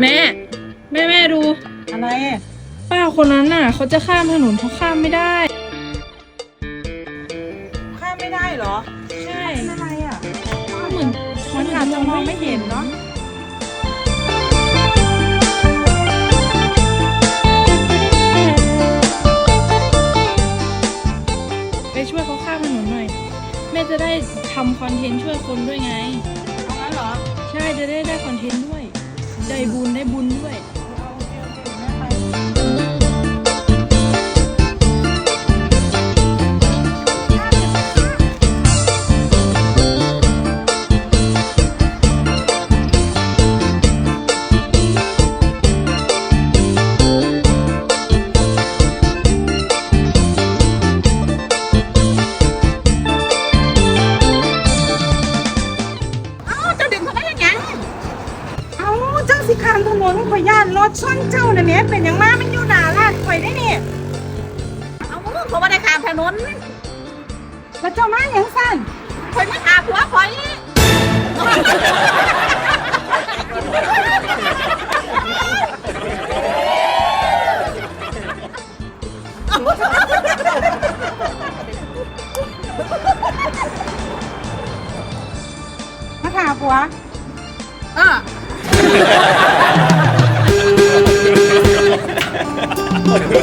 แม่ แม่แม่ดู อะไรป้าคนนั้นน่ะ เขาจะข้ามถนนเขาข้ามไม่ได้ ข้ามไม่ได้เหรอใช่เป็นอะไรอะ เหมือนมันอาจจะมองไม่เห็นเนาะไปช่วยเขาข้ามถนนหน่อย แม่จะได้ทำคอนเทนต์ช่วยคนด้วยไง นั้นเหรอ ใช่จะได้ได้คอนเทนต์ด้วย ได้บุญได้บุญด้วย สิขามถนนข่อยย่านรถชนเจ้าน่ะแม่เป็นหยังมามันอยู่หน้าร้านข่อยได้นี่เอาเขาไม่ได้ข้ามถนนแล้วเจ้ามาหยังสั่นคอยไม่ขาผัวคอยมาถามผัว เออ Yeah.